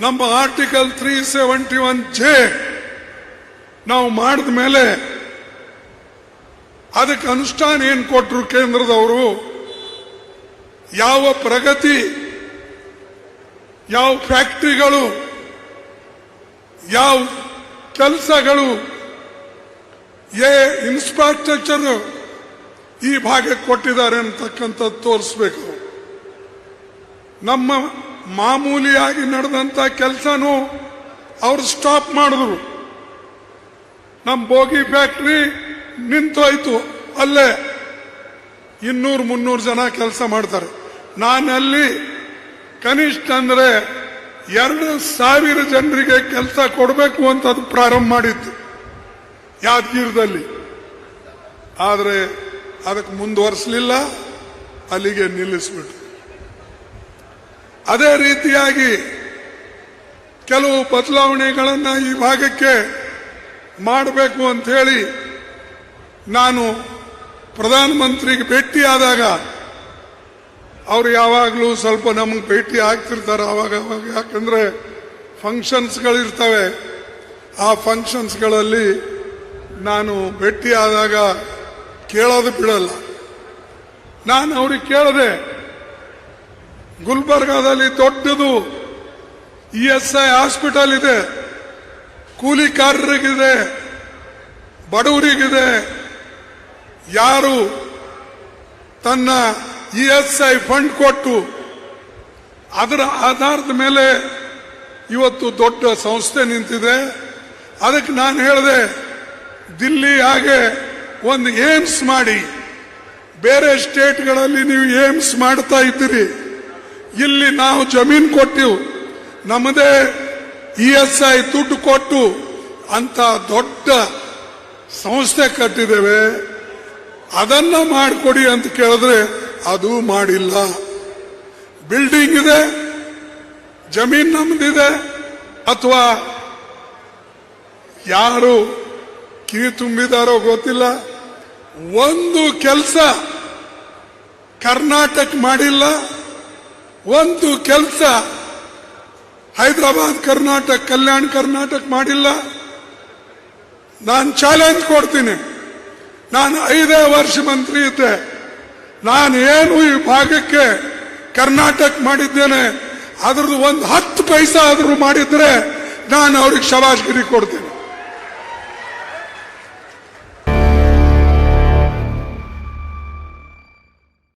ನಮ್ಮ article three seventy one J ನಾವು ಮಾಡಿದ ಮೇಲೆ ಅದಕ್ಕೆ ಅನುಷ್ಠಾನ ಏನು ಕೊಟ್ಟರು ಕೇಂದ್ರದವರು? ಯಾವ ಪ್ರಗತಿ, ಯಾವ ಫ್ಯಾಕ್ಟ್ರಿಗಳು, ಯಾವ ಕೆಲಸಗಳು ಏ ಇನ್ಫ್ರಾಸ್ಟ್ರಕ್ಚರ್ ಈ ಭಾಗಕ್ಕೆ ಕೊಟ್ಟಿದ್ದಾರೆ ಅಂತಕ್ಕಂಥದ್ದು ತೋರಿಸ್ಬೇಕು. ನಮ್ಮ ಮಾಮೂಲಿಯಾಗಿ ನಡೆದಂತ ಕೆಲಸನೂ ಅವರು ಸ್ಟಾಪ್ ಮಾಡಿದ್ರು. ನಮ್ಮ ಬೋಗಿ ಫ್ಯಾಕ್ಟ್ರಿ ನಿಂತೋಯ್ತು. ಅಲ್ಲೇ ಇನ್ನೂರು ಮುನ್ನೂರು ಜನ ಕೆಲಸ ಮಾಡ್ತಾರೆ. ನಾನಲ್ಲಿ ಕನಿಷ್ಠ ಅಂದ್ರೆ ಎರಡು ಸಾವಿರ ಜನರಿಗೆ ಕೆಲಸ ಕೊಡಬೇಕು ಅಂತ ಅದು ಪ್ರಾರಂಭ ಮಾಡಿತ್ತು ಯಾದಗಿರದಲ್ಲಿ. ಆದರೆ ಅದಕ್ಕೆ ಮುಂದುವರಿಸಲಿಲ್ಲ, ಅಲ್ಲಿಗೆ ನಿಲ್ಲಿಸ್ಬಿಟ್ರು. ಅದೇ ರೀತಿಯಾಗಿ ಕೆಲವು ಬದಲಾವಣೆಗಳನ್ನು ಈ ಭಾಗಕ್ಕೆ ಮಾಡಬೇಕು ಅಂತ ಹೇಳಿ ನಾನು ಪ್ರಧಾನಮಂತ್ರಿಗೆ ಭೇಟಿಯಾದಾಗ ಅವರು ಯಾವಾಗಲೂ ಸ್ವಲ್ಪ ನಮಗೆ ಭೇಟಿ ಆಗ್ತಿರ್ತಾರೆ ಆವಾಗ ಅವಾಗ. ಯಾಕಂದ್ರೆ ಫಂಕ್ಷನ್ಸ್ಗಳಿರ್ತವೆ ಆ ಫಂಕ್ಷನ್ಸ್ಗಳಲ್ಲಿ ನಾನು ಭೇಟಿಯಾದಾಗ ಕೇಳೋದು ಬಿಡಲ್ಲ. ನಾನು ಅವ್ರಿಗೆ ಕೇಳಿದೆ ಗುಲ್ಬರ್ಗಾದಲ್ಲಿ ದೊಡ್ಡದು ಇ ಎಸ್ ಐ ಹಾಸ್ಪಿಟಲ್ ಇದೆ. ಕೂಲಿಕಾರರಿಗಿದೆ ಬಡವರಿಗಿದೆ. ಯಾರು ತನ್ನ ಇ ಎಸ್ ಐ ಫಂಡ್ ಕೊಟ್ಟು ಅದರ ಆಧಾರದ ಮೇಲೆ ಇವತ್ತು ದೊಡ್ಡ ಸಂಸ್ಥೆ ನಿಂತಿದೆ. ಅದಕ್ಕೆ ನಾನು ಹೇಳಿದೆ, ದಿಲ್ಲಿ ಹಾಗೆ ಒಂದು ಏಮ್ಸ್ ಮಾಡಿ. ಬೇರೆ ಸ್ಟೇಟ್ಗಳಲ್ಲಿ ನೀವು ಏಮ್ಸ್ ಮಾಡ್ತಾ ಇದ್ದೀರಿ. ಇಲ್ಲಿ ನಾವು ಜಮೀನು ಕೊಟ್ಟಿವು ನಮ್ಮದೇ ಇ ಎಸ್ ಐ ದುಡ್ಡು ಕೊಟ್ಟು ಅಂತ ದೊಡ್ಡ ಸಂಸ್ಥೆ ಕಟ್ಟಿದ್ದೇವೆ. ಅದನ್ನ ಮಾಡಿಕೊಡಿ ಅಂತ ಕೇಳಿದ್ರೆ ಅದು ಮಾಡಿಲ್ಲ. ಬಿಲ್ಡಿಂಗ್ ಇದೆ, ಜಮೀನ್ ನಮ್ದಿದೆ, ಅಥವಾ ಯಾರು ಕಿವಿ ತುಂಬಿದಾರೋ ಗೊತ್ತಿಲ್ಲ. ಒಂದು ಕೆಲಸ ಕರ್ನಾಟಕ ಮಾಡಿಲ್ಲ. ಒಂದು ಕೆಲಸ ಹೈದರಾಬಾದ್ ಕರ್ನಾಟಕ, ಕಲ್ಯಾಣ ಕರ್ನಾಟಕ ಮಾಡಿಲ್ಲ. ನಾನು ಚಾಲೆಂಜ್ ಕೊಡ್ತೀನಿ. ನಾನು ಐದೇ ವರ್ಷ ಮಂತ್ರಿ ಇದ್ದೆ. ನಾನು ಏನು ಈ ಭಾಗಕ್ಕೆ ಕರ್ನಾಟಕ ಮಾಡಿದ್ದೇನೆ. ಅದ್ರದ್ದು ಒಂದು ಹತ್ತು ಪೈಸಾ ಆದರೂ ಮಾಡಿದ್ರೆ ನಾನು ಅವ್ರಿಗೆ ಶಬಾಷ್ಗಿರಿ ಕೊಡ್ತೀನಿ.